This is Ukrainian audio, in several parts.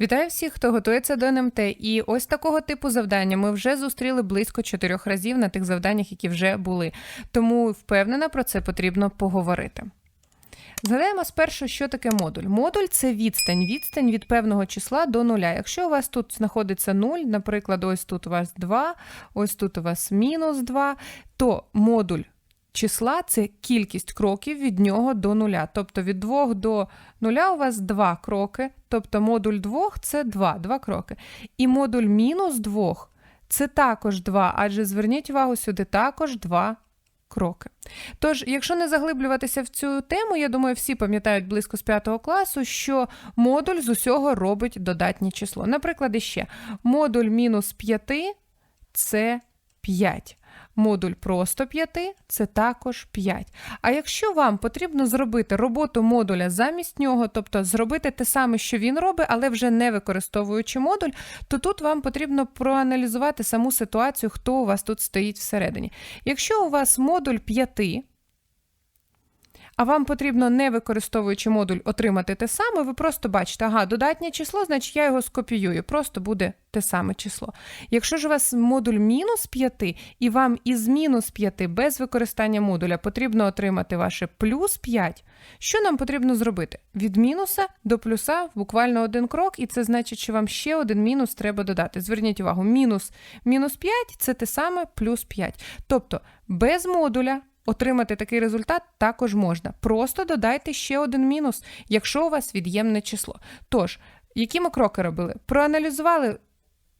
Вітаю всіх, хто готується до НМТ. І ось такого типу завдання ми вже зустріли близько чотирьох разів на тих завданнях, які вже були. Тому впевнена, про це потрібно поговорити. Згадаємо спершу, що таке модуль. Модуль це відстань, відстань від певного числа до нуля. Якщо у вас тут знаходиться 0, наприклад, ось тут у вас 2, ось тут у вас мінус 2, то модуль числа це кількість кроків від нього до нуля. Тобто від 2 до нуля у вас 2 кроки, тобто модуль 2 це 2, 2 кроки. І модуль мінус 2 це також 2, адже зверніть увагу сюди також 2 кроки. Тож, якщо не заглиблюватися в цю тему, я думаю, всі пам'ятають близько з 5 класу, що модуль з усього робить додатнє число. Наприклад, іще модуль мінус 5 це 5. Модуль просто 5 це також 5. А якщо вам потрібно зробити роботу модуля замість нього, тобто зробити те саме, що він робить, але вже не використовуючи модуль, то тут вам потрібно проаналізувати саму ситуацію, хто у вас тут стоїть всередині. Якщо у вас модуль 5, а вам потрібно, не використовуючи модуль, отримати те саме, ви просто бачите, ага, додатнє число, значить я його скопіюю, просто буде те саме число. Якщо ж у вас модуль мінус 5, і вам із мінус 5 без використання модуля потрібно отримати ваше плюс 5, що нам потрібно зробити? Від мінуса до плюса буквально один крок, і це значить, що вам ще один мінус треба додати. Зверніть увагу, мінус мінус 5 це те саме плюс 5. Тобто без модуля. Отримати такий результат також можна. Просто додайте ще один мінус, якщо у вас від'ємне число. Тож, які ми кроки робили? Проаналізували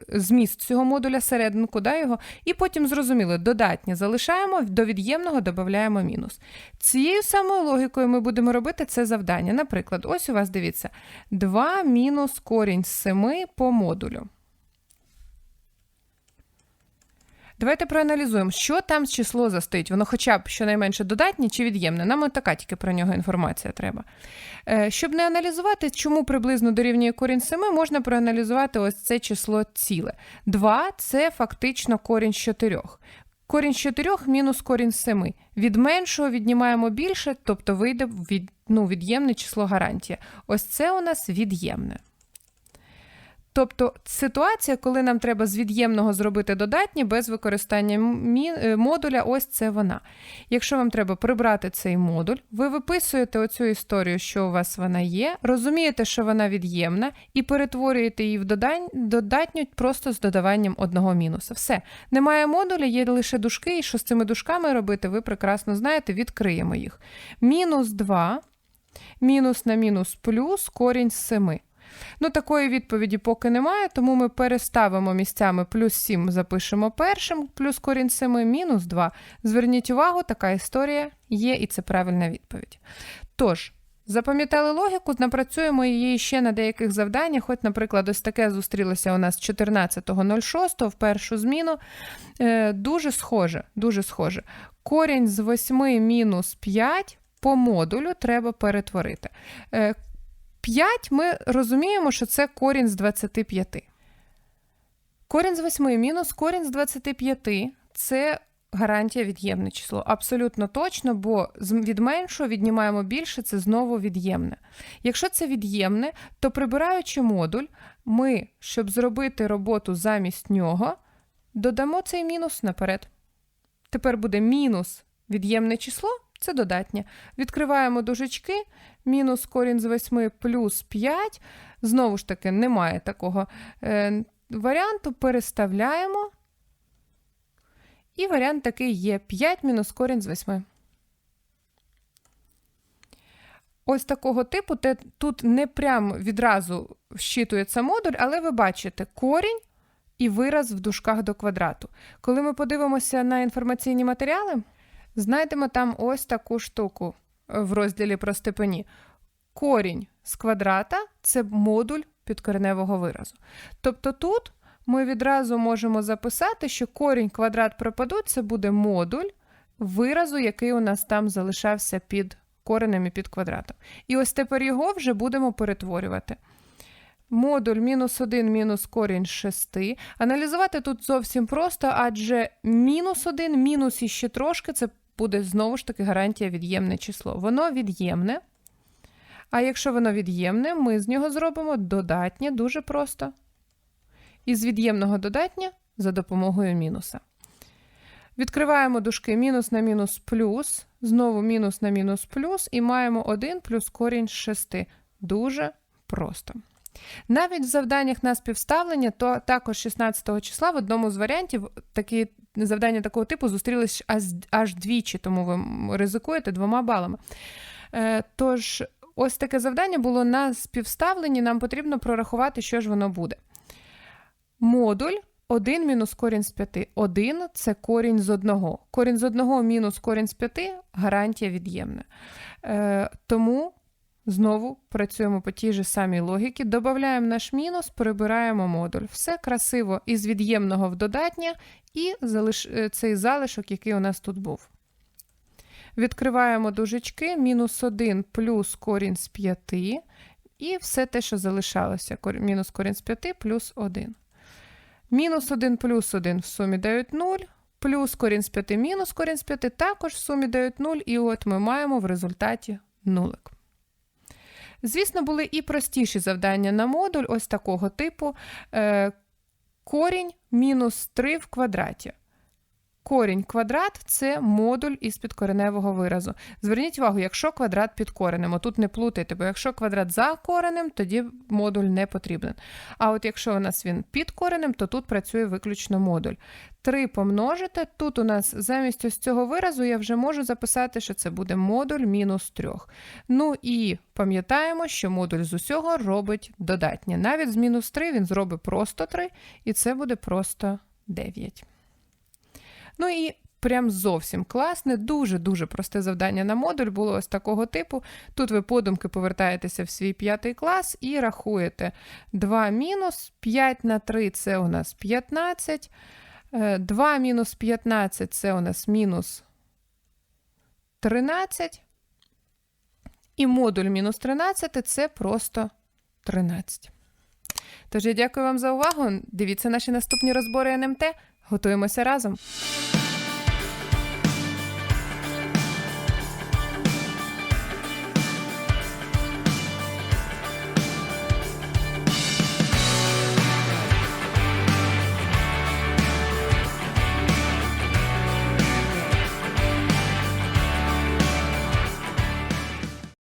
зміст цього модуля серединку, да, його, і потім зрозуміли, додатнє залишаємо, до від'ємного додаємо мінус. Цією самою логікою ми будемо робити це завдання. Наприклад, ось у вас дивіться, 2 мінус корінь з 7 по модулю. Давайте проаналізуємо, що там число застоїть. Воно хоча б щонайменше додатнє чи від'ємне. Нам така тільки про нього інформація треба. Е, щоб не аналізувати, чому приблизно дорівнює корінь 7, можна проаналізувати ось це число ціле. 2 це фактично корінь з 4. Корінь з 4 мінус корінь з 7. Від меншого віднімаємо більше, тобто вийде від, ну, від'ємне число гарантія. Ось це у нас від'ємне. Тобто ситуація, коли нам треба з від'ємного зробити додатнє без використання е, модуля, ось це вона. Якщо вам треба прибрати цей модуль, ви виписуєте оцю історію, що у вас вона є, розумієте, що вона від'ємна, і перетворюєте її в додатню просто з додаванням одного мінуса. Все. Немає модуля, є лише дужки, і що з цими дужками робити, ви прекрасно знаєте, відкриємо їх. Мінус 2, мінус на мінус плюс корінь з 7. Ну, такої відповіді поки немає, тому ми переставимо місцями плюс 7 запишемо першим, плюс корінь 7, мінус 2. Зверніть увагу, така історія є, і це правильна відповідь. Тож. Запам'ятали логіку, напрацюємо її ще на деяких завданнях. Хоч, наприклад, ось таке зустрілося у нас 14.06 в першу зміну. Е, Дуже схоже. дуже схоже. Корінь з 8 мінус 5 по модулю треба перетворити. Е, 5 ми розуміємо, що це корінь з 25. Корінь з 8 мінус корінь з 25 це гарантія від'ємне число. Абсолютно точно, бо від меншого віднімаємо більше, це знову від'ємне. Якщо це від'ємне, то прибираючи модуль, ми, щоб зробити роботу замість нього, додамо цей мінус наперед. Тепер буде мінус від'ємне число це додатнє. Відкриваємо дужечки, мінус корінь з 8 плюс 5. Знову ж таки, немає такого е, варіанту. Переставляємо. І варіант такий є: 5 мінус корінь з 8. Ось такого типу, те, тут не прямо відразу вщитується модуль, але ви бачите корінь і вираз в дужках до квадрату. Коли ми подивимося на інформаційні матеріали. Знайдемо там ось таку штуку е, в розділі про степені. Корінь з квадрата це модуль підкореневого виразу. Тобто тут ми відразу можемо записати, що корінь квадрат пропадуть це буде модуль виразу, який у нас там залишався під коренем і під квадратом. І ось тепер його вже будемо перетворювати. Модуль мінус 1 мінус корінь 6. Аналізувати тут зовсім просто, адже мінус 1 мінус іще трошки це буде знову ж таки гарантія від'ємне число. Воно від'ємне. А якщо воно від'ємне, ми з нього зробимо додатнє дуже просто. Із від'ємного додатня за допомогою мінуса. Відкриваємо дужки мінус на мінус плюс, знову мінус на мінус плюс, і маємо 1 плюс корінь з 6. Дуже просто. Навіть в завданнях на співставлення, то також 16 числа в одному з варіантів такі завдання такого типу зустрілись аж, аж двічі, тому ви ризикуєте двома балами. Е, тож, ось таке завдання було на співставленні, нам потрібно прорахувати, що ж воно буде. Модуль 1 мінус корінь з 5. 1 – це корінь з 1. Корінь з 1 мінус корінь з 5 – гарантія від'ємна. Е, тому знову працюємо по тій же самій логіці. Додаємо наш мінус, прибираємо модуль. Все красиво із від'ємного в додатнє і залиш... е, цей залишок, який у нас тут був. Відкриваємо дужечки, мінус 1 плюс корінь з 5, і все те, що залишалося. Мінус корінь з 5 плюс 1. Мінус 1 плюс 1 в сумі дають 0, плюс корінь з 5 мінус корінь з 5 також в сумі дають 0, і от ми маємо в результаті нулик. Звісно, були і простіші завдання на модуль, ось такого типу. Е, корінь мінус 3 в квадраті. Корінь квадрат це модуль із підкореневого виразу. Зверніть увагу, якщо квадрат під коренем, отут не плутайте, бо якщо квадрат за коренем, тоді модуль не потрібен. А от якщо у нас він під коренем, то тут працює виключно модуль. 3 помножити, тут у нас замість ось цього виразу я вже можу записати, що це буде модуль мінус 3. Ну і пам'ятаємо, що модуль з усього робить додатнє. Навіть з мінус 3 він зробить просто 3, і це буде просто 9. Ну і прям зовсім класне, дуже-дуже просте завдання на модуль було ось такого типу. Тут ви подумки повертаєтеся в свій п'ятий клас і рахуєте 2 мінус 5 на 3 це у нас 15. Е, 2 мінус 15 це у нас мінус 13. І модуль мінус 13 це просто 13. Тож я дякую вам за увагу. Дивіться наші наступні розбори НМТ. Готуємося разом.